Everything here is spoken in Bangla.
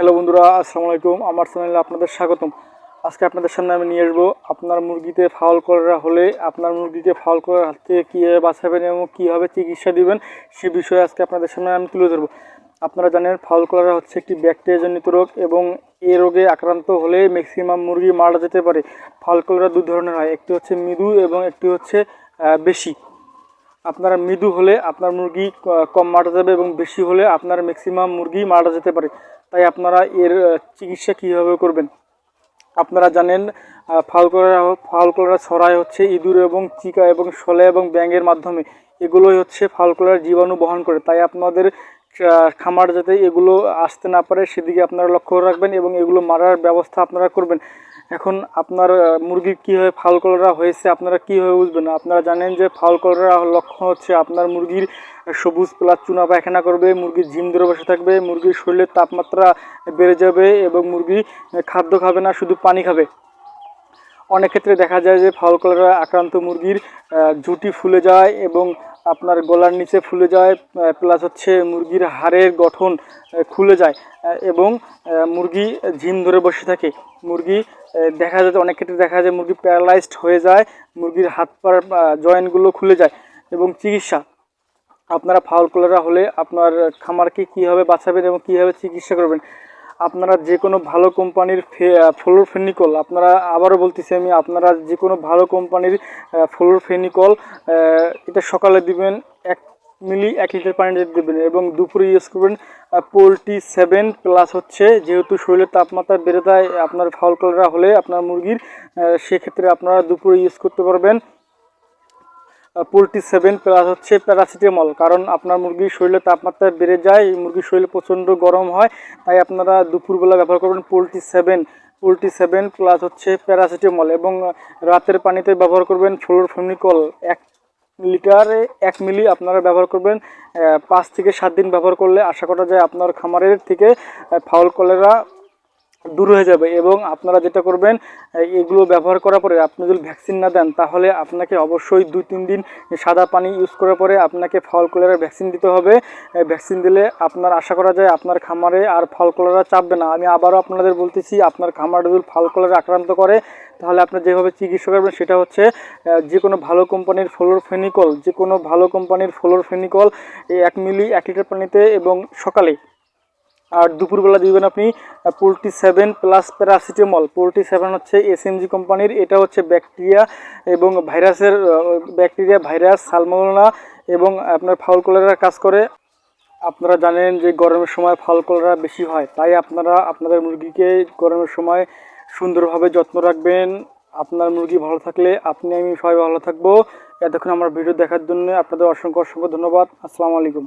হ্যালো বন্ধুরা, আসসালামু আলাইকুম। আমার চ্যানেলে আপনাদের স্বাগতম। আজকে আপনাদের সামনে আমি নিয়ে আসব আপনার মুরগিতে ফাউল করা হলে, আপনার মুরগিকে ফাউল করার হাত থেকে কীভাবে বাঁচাবেন এবং কীভাবে চিকিৎসা দিবেন, সে বিষয়ে আজকে আপনাদের সামনে আমি তুলে ধরবো। আপনারা জানেন ফাউল করা হচ্ছে একটি ব্যাকটেরিয়াজনিত রোগ এবং এ রোগে আক্রান্ত হলে ম্যাক্সিমাম মুরগি মারা যেতে পারে। ফাউল কলরা দু ধরনের হয়, একটি হচ্ছে মৃদু এবং একটি হচ্ছে বেশি। আপনার মৃদু হলে আপনার মুরগি কম মারা যাবে এবং বেশি হলে আপনার ম্যাক্সিমাম মুরগি মারা যেতে পারে। তাই আপনারা এর চিকিৎসা কীভাবে করবেন? আপনারা জানেন আহ, ফাউল করা ফাউল ছড়ায় হচ্ছে ইঁদুর এবং চিকা এবং শোলে এবং ব্যাঙের মাধ্যমে। এগুলোই হচ্ছে ফালকোলার জীবাণু বহন করে। তাই আপনাদের খামার যাতে এগুলো আসতে না পারে, সেদিকে আপনারা লক্ষ্য রাখবেন এবং এগুলো মারার ব্যবস্থা আপনারা করবেন। এখন আপনার মুরগির কীভাবে ফাউল কলরা হয়েছে আপনারা কীভাবে বুঝবেন আপনারা জানেন যে ফাউল কলরা লক্ষণ হচ্ছে আপনার মুরগির সবুজ প্লাস চুনা পায়খানা করবে, মুরগির ঝিম ধরে বসে থাকবে, মুরগির শরীরের তাপমাত্রা বেড়ে যাবে এবং মুরগি খাদ্য খাবে না, শুধু পানি খাবে। অনেক ক্ষেত্রে দেখা যায় যে ফাউল কলরা আক্রান্ত মুরগির ঝুঁটি ফুলে যায় এবং আপনার গলার নিচে ফুলে যায় প্লাস হচ্ছে মুরগির হাড়ের গঠন খুলে যায় এবং মুরগি ঝিম ধরে বসে থাকে। মুরগি দেখা যায় অনেক ক্ষেত্রে দেখা যায় মুরগি প্যারালাইজড হয়ে যায়, মুরগির হাত পার জয়েন্টগুলো খুলে যায়, এবং চিকিৎসা। আপনারা ফাউল কলেরা হলে আপনার খামারকে কীভাবে বাঁচাবেন এবং কীভাবে চিকিৎসা করবেন? আপনারা যে কোনো ভালো কোম্পানির ফ্লোর ফেনিকল, আপনারা আবারও বলতেছি আমি, আপনারা যে কোনো ভালো কোম্পানির ফ্লোর ফেনিকল এটা সকালে দিবেন, এক মিলি, এক লিটার পানিতে দেবেন এবং দুপুরে ইউজ করবেন পোলট্রি সেভেন প্লাস হচ্ছে যেহেতু শরীরের তাপমাত্রা বেড়ে যায়, আপনার ফাউল কলেরা হলে আপনার মুরগির সেক্ষেত্রে আপনারা দুপুরে ইউজ করতে পারবেন। পোলট্রি সেভেন প্লাস হচ্ছে প্যারাসিটামল। কারণ আপনার মুরগির শরীরে তাপমাত্রা বেড়ে যায়, মুরগির শরীরে প্রচণ্ড গরম হয়, তাই আপনারা দুপুরবেলা ব্যবহার করবেন poultry seven. Poultry seven plus হচ্ছে প্যারাসিটামল এবং রাতের পানিতে ব্যবহার করবেন ফ্লোরফেনিকল এক লিটারে এক মিলি আপনারা ব্যবহার করবেন। পাঁচ থেকে সাত দিন ব্যবহার করলে আশা করা যায় আপনার খামারের থেকে ফাউল কলেরা দূর হয়ে যাবে এবং আপনারা যেটা করবেন এগুলো ব্যবহার করার পরে আপনি যদি ভ্যাকসিন না দেন, তাহলে আপনাকে অবশ্যই দুই তিন দিন সাদা পানি ইউজ করার পরে আপনাকে ফল কলেরার ভ্যাকসিন দিতে হবে। ভ্যাকসিন দিলে আপনার আশা করা যায় আপনার খামারে আর ফল কলেরা চাপবে না। আমি আবারও আপনাদের বলতেছি, আপনার খামারে যদি ফল কলেরা আক্রান্ত করে, তাহলে আপনার যেভাবে চিকিৎসা করবেন, সেটা হচ্ছে যে কোনো ভালো কোম্পানির ফ্লোর ফেনিকল যে কোনো ভালো কোম্পানির ফ্লোর ফেনিকল এই এক মিলি, এক লিটার পানিতে এবং সকালে আর দুপুরবেলা দিবেন আপনি poultry seven plus paracetamol. Poultry seven হচ্ছে এসএমজি কোম্পানির, এটা হচ্ছে ব্যাকটেরিয়া এবং ভাইরাসের ব্যাকটেরিয়া, ভাইরাস, সালমোনা এবং আপনার ফাউল কলেরার কাজ করে। আপনারা জানেন যে গরমের সময় ফাউল কলেরা বেশি হয়, তাই আপনারা আপনাদের মুরগিকে গরমের সময় সুন্দরভাবে যত্ন রাখবেন। আপনার মুরগি ভালো থাকলে আপনি, আমি সবাই ভালো থাকব। এতক্ষণ আমার ভিডিও দেখার জন্য আপনাদের অসংখ্য অসংখ্য ধন্যবাদ। আসসালামু আলাইকুম।